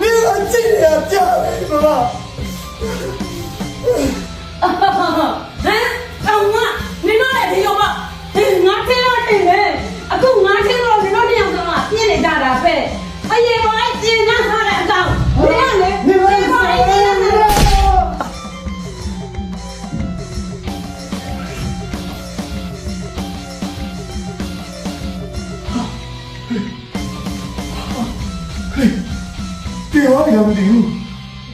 你个这样家里是吧？ ဟမ်အောင်မနင်တို့လည်းဒီလိုပါဒီငါထင်းတော့တင်တယ်အခုငါထင်းတော့နင်တို့တယောက်တော့ပြင်းနေကြတာပဲအရင်ကအဲ့တင်နှထား ရမသိဘူး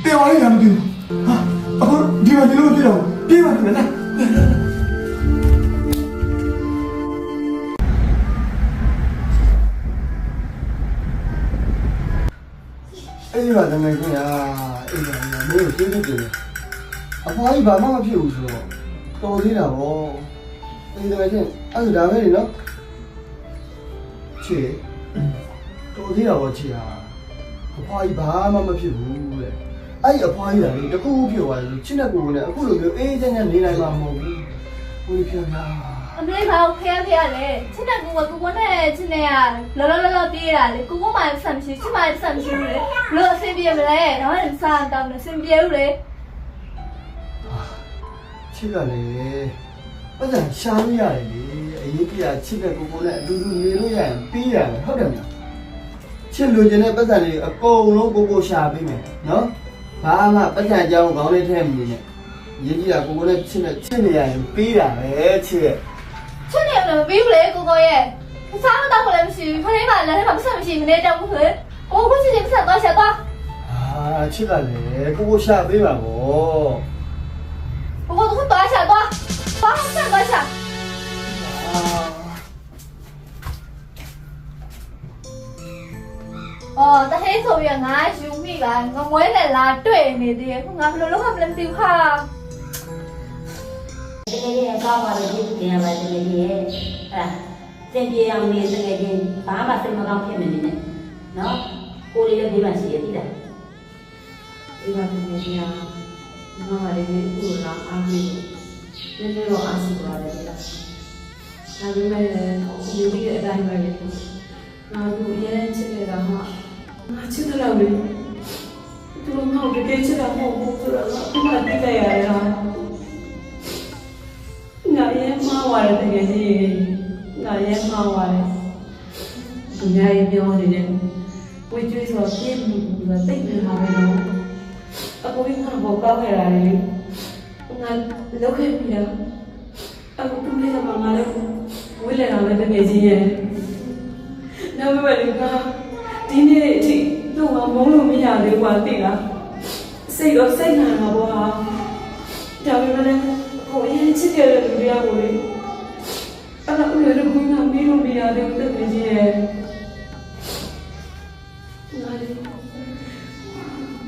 တေဝါလေးရမသိဘူးဟာအခုဒီမှာဒီလိုဖြစ်တော့ပြေးပါခင်ဗျာအဲ့ဒီကတော့ငယ်ခင်ဗျာအဲ့ဒါကမင်းကိုသိသိတယ်အဖွားကြီးဘာမှမဖြစ်ဘူးဆိုတော့တော်သေးတာဗောအဲ့ဒါချင်းအဲ့ဒါပဲလေနော်ချေတော်သေးတာဗောချေဟာ အဖွားကြီးဘာမှမဖြစ်ဘူးတဲ့အဲ့ဒီအဖွားကြီးကလေတကူဖြစ်သွားတယ်ချစ်တဲ့ကိုယ်နဲ့အခုလိုမျိုးအေးချမ်းချမ်းနေနိုင်မှာမဟုတ်ဘူးဘယ်လိုဖြစ်လဲအမေဘာကိုဖျက်ဖျက်လဲချစ်တဲ့ကူကကူကနဲ့ချစ်နေရလောလောလောလောပြေးတာလေကူကမှဆမ်ရှိချစ်မှဆမ်ရှိလေဘလို့အဆင်ပြေမလဲတော့လည်းစားတောင်းနေအဆင်ပြေဘူးလေချစ်ကလည်းပတ်စံရှားလို့ရတယ်လေအရေးကြီးတာချစ်တဲ့ကိုယ်ကိုယ်နဲ့အတူတူနေလို့ရရင်ပြီးရတယ်ဟုတ်တယ်မလား ချစ်လူကျင်တဲ့ပတ်စံတွေအကုန်လုံးကိုယ်ကိုယ်ရှာပေးမယ်နော်ဘာမှပတ်စံအကြောင်းခေါင်းလေးထဲမနေနဲ့အရေးကြီးတာကိုယ်ကိုယ်နဲ့ချစ်နဲ့ချစ်နေရရင်ပြီးတာပဲချစ်ရဲ့ချစ်နေလို့ပြီးဘူးလေကူကရဲ့စားမတော့လည်းမရှိဘူးခလေးမှလည်းလည်းမဆက်မရှိမနေတော့ဘူးလေကိုကိုချစ်ချင်ဆက်သွားဆက်သွားအာချစ်ကလည်းကိုယ်ကိုယ်ရှာပေးပါဗောကိုကိုတော့သွားဆက်သွားသွားဆက်သွားဆ အော်တဟဲဆိုရငါယူမိပါငမွဲနဲ့လာတွေ့နေသေးတယ်ငါဘယ်လိုလုပ်မှမလဲမသိဘူးဟာတကယ်ကြီးကောင်းပါလို့ကျေးဇူးတင်ရပါတယ်တကယ်ကြီးရဲ့အဲ့ဒါသင်ပြေအောင်နေတကယ်ကြီးဘာမှစိတ်မကောင်းဖြစ်မနေနဲ့နော်ကိုလေးလည်းဒီမှာရှိရသေးတယ်ဒီမှာပြင်နေရမမလေးကိုကိုလာအားပေးနည်းနည်းတော့အားစီပါတယ်ဗျာဒါပေမဲ့ဒီလိုရဲ့အတိုင်းပဲလေငါ ချစ်တယ်လို့လေသူတို့ငါ့ကိုတကယ်ချစ်တာမဟုတ်ဘူးဆိုတော့ငါသိကြရတယ်ဟာငါရဲ့မှားပါတယ်တကယ်ကြီးငါရဲ့မှားပါတယ်ဒီနေ့ပြောနေတယ်ဝိကျွေးဆိုပြင်းမှုကတိတ်နေတာပဲတော့အခုဒီမှာဘောကောက်ခဲ့တာလေငါလောက်ခဲ့ပြီလားအခုသူလေးကမှငါလည်းဝိလဲတာလည်းတကယ်ကြီးရဲ့ ကွာသိလားစိတ်တော့စိတ်နာတာပေါ့ဟာဒါပေမဲ့လည်းဟိုအရင်ချစ်ခဲ့တဲ့လူတွေကကိုလေအဲ့ဒါဦးရတဲ့ဘုန်းကမီးလို့မရသေးဘူးတကယ်ကြီးရဲ့ငါလည်း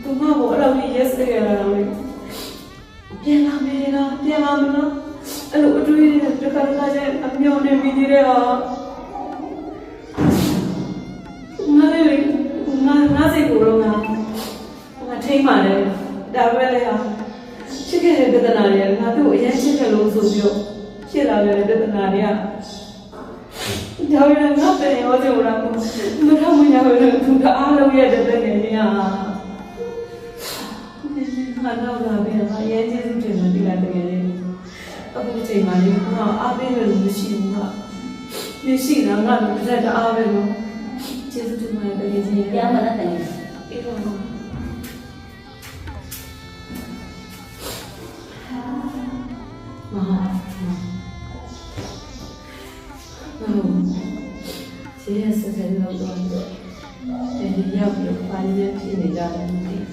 သူမဘောအဲ့လိုကြီး yes ခဲ့ရတာလေပြန်လာမယ်နော်ပြန်လာမယ်နော်အဲ့လိုအတွေ့အကြုံတစ်ခါတစ်ခါကျအမျောနေပြီးသေးတယ်ဟာ ဒါပဲလေဟာချစ်ခဲ့တဲ့ပြဿနာတွေကငါတို့အရင်ချစ်ခဲ့လို့ဆိုပြီးတော့ဖြစ်လာတဲ့ပြဿနာတွေကဒါပေမဲ့ငါပြန်ရောကြလားမထမညာပဲသူကအားလုံးရဲ့တဲ့တဲ့နေရဟာငါတော့လာပြီငါရဲကျေးဇူးတင်တယ်ဒီကတကယ်လေးအခုချိန်မှလေးငါအားပေးလို့မရှိဘူးငါမရှိတာငါလည်းတစ်သက်တအားပဲလို့ကျေးဇူးတင်ပါတယ်တကယ်ကြီးပြန်မလာတယ်အေးတော့ မဟာဟုတ်ကျေးဇူးဆက်လို့တော့ဒီရောက်ပြီးပါနေဖြစ်နေကြတယ်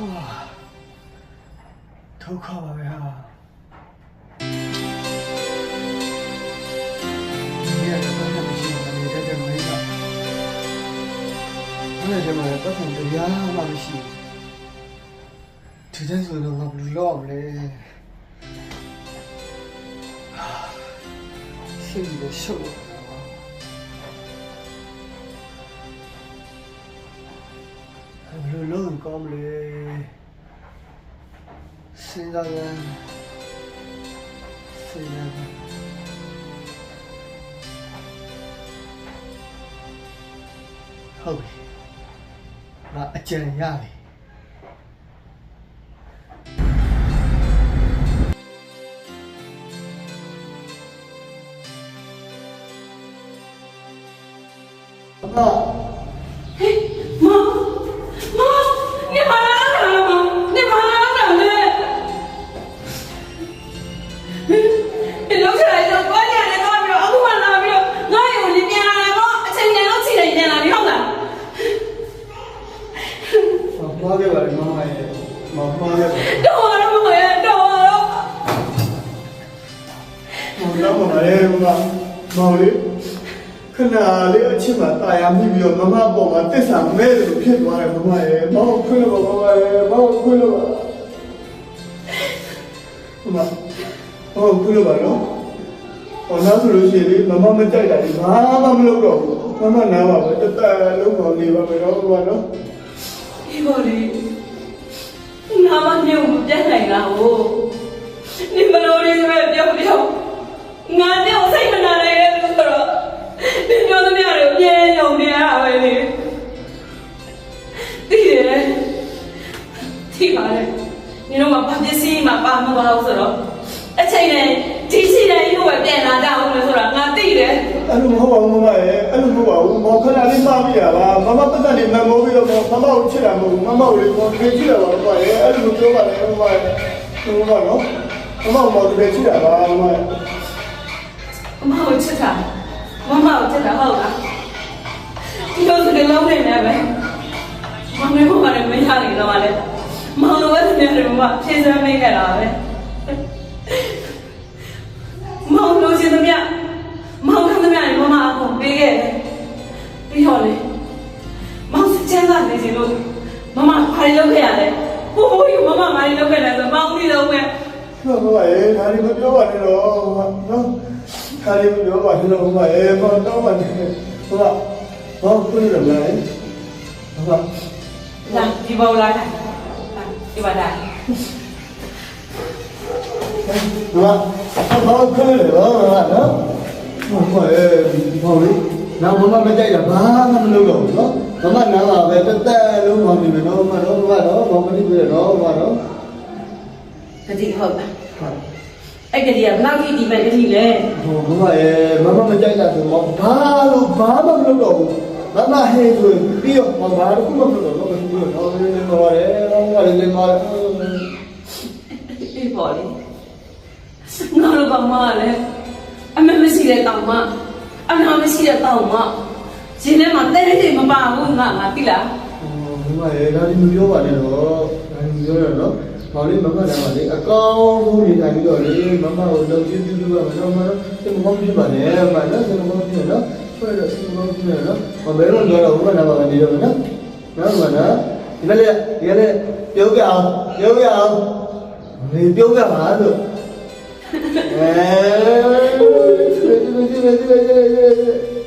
ဒုက္ခပါပဲဟာဒီရတဲ့ဘာမှမရှိဘူးနေတဲ့မင်းကဘယ်နဲ့မှပတ်စံတရားမှမရှိဘူးဒီတဲ့ဆိုတော့ငါဘယ်လိုလုပ်မလဲစိတ်ကြီးရှု ပ်ဘယ်လိုလုပ်ကောင်းမလဲစဉ်းစားရင်စဉ်း မှားခဲ့ပါတယ်မမရဲ့မမှားခဲ့ပါတော်တော့မဟုတ်ရဲ့တော်တော့မတော်ပါနဲ့မမမောင်လေးခဏလေးအချစ်မှာတာယာမိပြီးတော့မမပေါ်မှာတစ္ဆာမဲ့လို့ဖြစ်သွားတယ်မမရဲ့မောင်ခွင့်လို့မမရဲ့မောင်ခွင့်လို့မမမောင်ခွင့်လို့ပါနော်ဟောနောက်ဆိုလို့ရှိရင်လေမမမကြိုက်တာလေဘာမှမလုပ်တော့ဘူးမမနားပါပဲတသက်လုံးပေါ်နေပါမယ်တော့ဟောနော် ဒီပေါ်လေးငါမမြုပ်ပြတ်နိုင်လားဟိုဒီမလို့လေးပဲပြောပြောငါတော့စိတ်မနာနိုင်ရဲ့ဆိုတော့ဒီပြောသမျှတွေကိုပြင်းညုံနေရတာပဲလေတည်တယ်ထိပါလေညီတို့ကဘာပစ္စည်းမှပါမသွားဘူးဆိုတော့အချိန်နဲ့ဒီစီတိုင်းကို ပဲပြန်လာကြအောင်လို့ဆိုတော့ငါသိတယ်အဲ့လိုမဟုတ်ပါဘူးမမရဲ့အဲ့လိုမဟုတ်ပါဘူးမောင်ခဏလေးမှားပြရပါမမပတ်သက်နေမမိုးပြီးတော့မမကိုချစ်တာမဟုတ်ဘူးမမကိုလေမောင်ခေချစ်တာပါမမရဲ့အဲ့လိုပြောပါနဲ့မမရဲ့မမနော်မမကိုမောင်ခေချစ်တာပါမမရဲ့မမကိုချစ်တာမမကိုချစ်တာဟုတ်လားဒီလိုစကားလုံးနေနေပဲမမေဘုရားလည်းမရနိုင်တော့လေမောင်လိုပဲသူများတွေမဖြည့်စမ်းမိခဲ့တာပဲ မောင်လိုချင်သမျှမောင်ခံသမျှတွေမမအကုန်ပေးခဲ့တယ်ပြီးတော့လေမောင်စချမ်းသာနေစီလို့မမဘာတွေလုပ်ခဲ့ရလဲဘိုးဘိုးကြီးမမဘာတွေလုပ်ခဲ့လဲဆိုမောင်ပြီးတော့ပဲမမရဲ့ဒါလေးမပြောပါနဲ့တော့နော်ဒါလေးမပြောပါနဲ့တော့မမရဲ့မောင်တော့ပါနဲ့မမမောင်ပြေးရမလားမမလာဒီဘောလာတာဒီပါတာ မမမောင်ပြေးရပါနော်မမရဲ့မောင်လေးနောက်မမမကြိုက်တာဘာမှမလုပ်တော့ဘူးနော်မမနားပါပဲတက်တက်လုံးမောင်နေမယ်နော်မနော်မနော်မောင်မတိပြေနော်မနော်ဂတိဟုတ်လားအဲ့ဂတိကဘယ်လောက်ကြီးဒီမဲ့ဂတိလဲဟိုမမရဲ့မမမကြိုက်တာဆိုတော့ဘာလို့ဘာမှမလုပ်တော့ဘူးမမဟဲ့ဆိုပြီးတော့မဘာလို့မှမလုပ်တော့ဘူးပြီးတော့တော့လည်းမောရဲတော့လည်းလည်းမောရဲအေးပေါ်လေ ငါတို့ကမလည်းအမေမရှိတဲ့တောင်မအနာမရှိတဲ့တောင်မရှင်ထဲမှာတဲတဲမပါဘူးငါငါသိလားမမရဲ့ဒါဒီမပြောပါနဲ့တော့ဒါဒီမပြောရတော့ဘာလို့မမလည်းပါလေအကောင်းဆုံးနေတိုင်းပြီးတော့လေမမကိုလုံပြပြလို့ရမလို့မတော့စိတ်မကောင်းဖြစ်ပါနဲ့မနော်စိတ်မကောင်းဖြစ်နော်ဆွဲတော့စိတ်မကောင်းဖြစ်နော်မဘယ်တော့ပြောတော့ဘုမနာပါနေတော့နော်နော်မနော်ဒီလေဒီလေပြောကြအောင်ပြောကြအောင်နေပြောကြပါလို့ 哎这边这边这边这边这边这边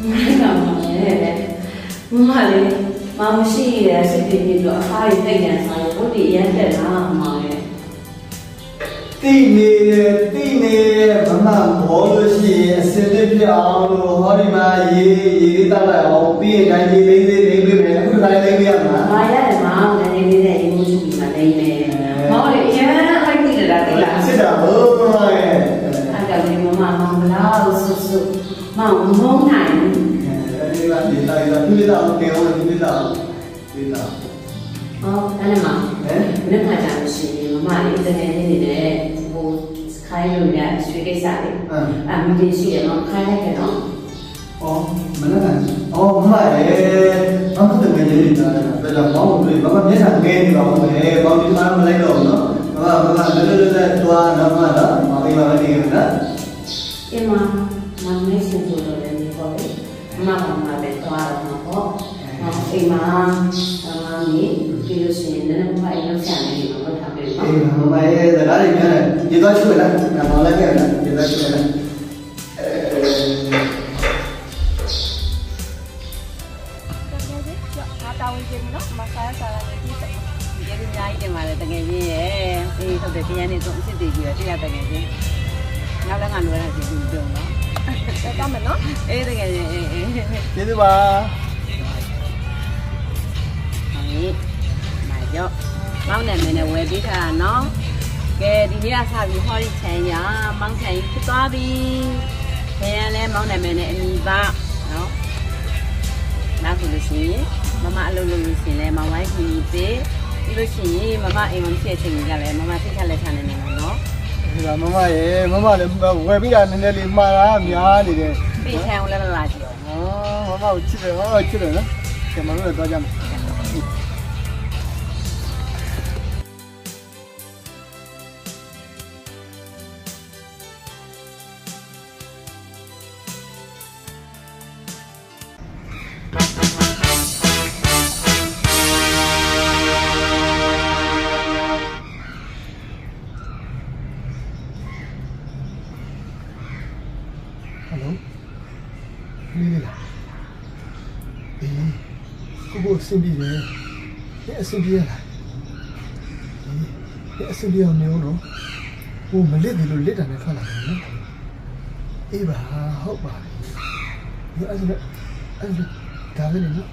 အဲကမှလည်းမမလေးမမရှိရစိတ်တည်ပြီးတော့အခါကြီးတိတ်နေဆိုင်ဘုဒ္ဓရန်တက်လာမှာလေတိနေတယ်တိနေတယ်မမမောလို့ရှိရင်အစင်လေးပြအောင်လို့ဟောဒီမှာရေရေလေးတောက်လိုက်အောင်ပြီးရင်တိုင်းကြီးလေးလေးလေးပေးမယ်အခုတိုင်းလေးပြရမှာ။မာရတယ်မောင်လည်းနေနေတဲ့ emotion ဒီမှာနေနေ။မောင်လေအရင်အိုက်နေတယ်တိလားစစ်တာဘုံမရဲ့။အဲ့ဒါလေးမမမောင်ဘလောက်ဆူဆူ မောင်မုန်းနိုင်အဲဒီကဒီတိုင်းကဒီလိုတော့ကေအောင်ဒီလိုတော့ဒီတော့။ဟောအဲ့ဒါမောင်ဟမ်မနေ့ကကြာလို့ရှိရင်မမလေးတကယ်နေနေတဲ့ဟိုခိုင်းလို့ရရွှေကိစ္စလေးအမ်အမဒီရှိရနော်ခိုင်းလိုက်ကြတော့အော်မနက်ကအော်မမရဲ့ဘာမှတကယ်ကြီးနေတာဒါကြောင့်မောင်တို့ဘာမှမျက်နှာငယ်နေပါဦးမယ်ဘောင်ဒီမှာမလိုက်တော့ဘူးနော်မမမမလွယ်လွယ်လွယ်တွားနော်မနော်မအိမ်မှာနေရနော်အင်းမမောင်လေးစင်ဆိုတော့လည်းဒီပေါ်လေ မမကမှပဲသွားတော့မှာပေါ့။နော်အိမ်မှာအမကြီးပြီးလို့ရှိရင်လည်းမမအိမ်ရောက်ဆန်နေမှာတော့ထားပြီနော်အေးမမရဲ့စကားတွေများတယ်ဒီတော့ချွေလားငါမလိုက်ခဲ့လားဒီတော့ချွေလားအဲငါတာဝန်ကျင်းနော်မဆာရဆာလာနေဒီစိတ်ဒီကနေ့အများကြီးတင်ပါတယ်တကယ်ကြီးရဲ့အေးဟုတ်တယ်တရားနေဆုံးအစ်စ်တည်ကြီးရတရားတကယ်ကြီးနောက်လည်းငါလွယ်တာကြည့်ပြီးတော့နော် ဆက်တော့မယ်နော်အေးတကယ်ကြီးအေးအေးကျေးဇူးပါအေးမာရောမောင်းနေမင်းနဲ့ဝယ်ပြီးထားတာနော်ကဲဒီနေ့ကစပြီးဟောဒီချန်ရမောင်းချန်ဖြစ်သွားပြီခရန်လဲမောင်းနေမင်းနဲ့အမိပါနော်နောက်ဆိုလို့ရှိရင်မမအလုပ်လုပ်လို့ရှိရင်လဲမောင်ဝိုင်းကြီးပေးပြီးလို့ရှိရင်မမအိမ်မှာဖြစ်တဲ့အချိန်ကြီးကလည်းမမသိချလက်ချနေနေမှာ နော်ဒီကမမရဲ့မမလည်းဝယ်ပြီးတာနည်းနည်းလေးမှားတာများနေတယ်ပေးချန်ကိုလည်းမလာကြည့်အောင်အော်မမကိုချစ်တယ်ဟောချစ်တယ်နော်ကျွန်တော်တို့လည်းသွားကြမယ် အေးကိုကိုအဆင်ပြေတယ်ဒီအဆင်ပြေရလားဒီအဆင်ပြေအောင်နေဦးတော့ဟိုမလစ်တယ်လို့လစ်တာနဲ့ထွက်လာတယ်နော်အေးပါဟုတ်ပါပြီဒီအဲ့ဒါအဲ့ဒါဒါပဲလေနော်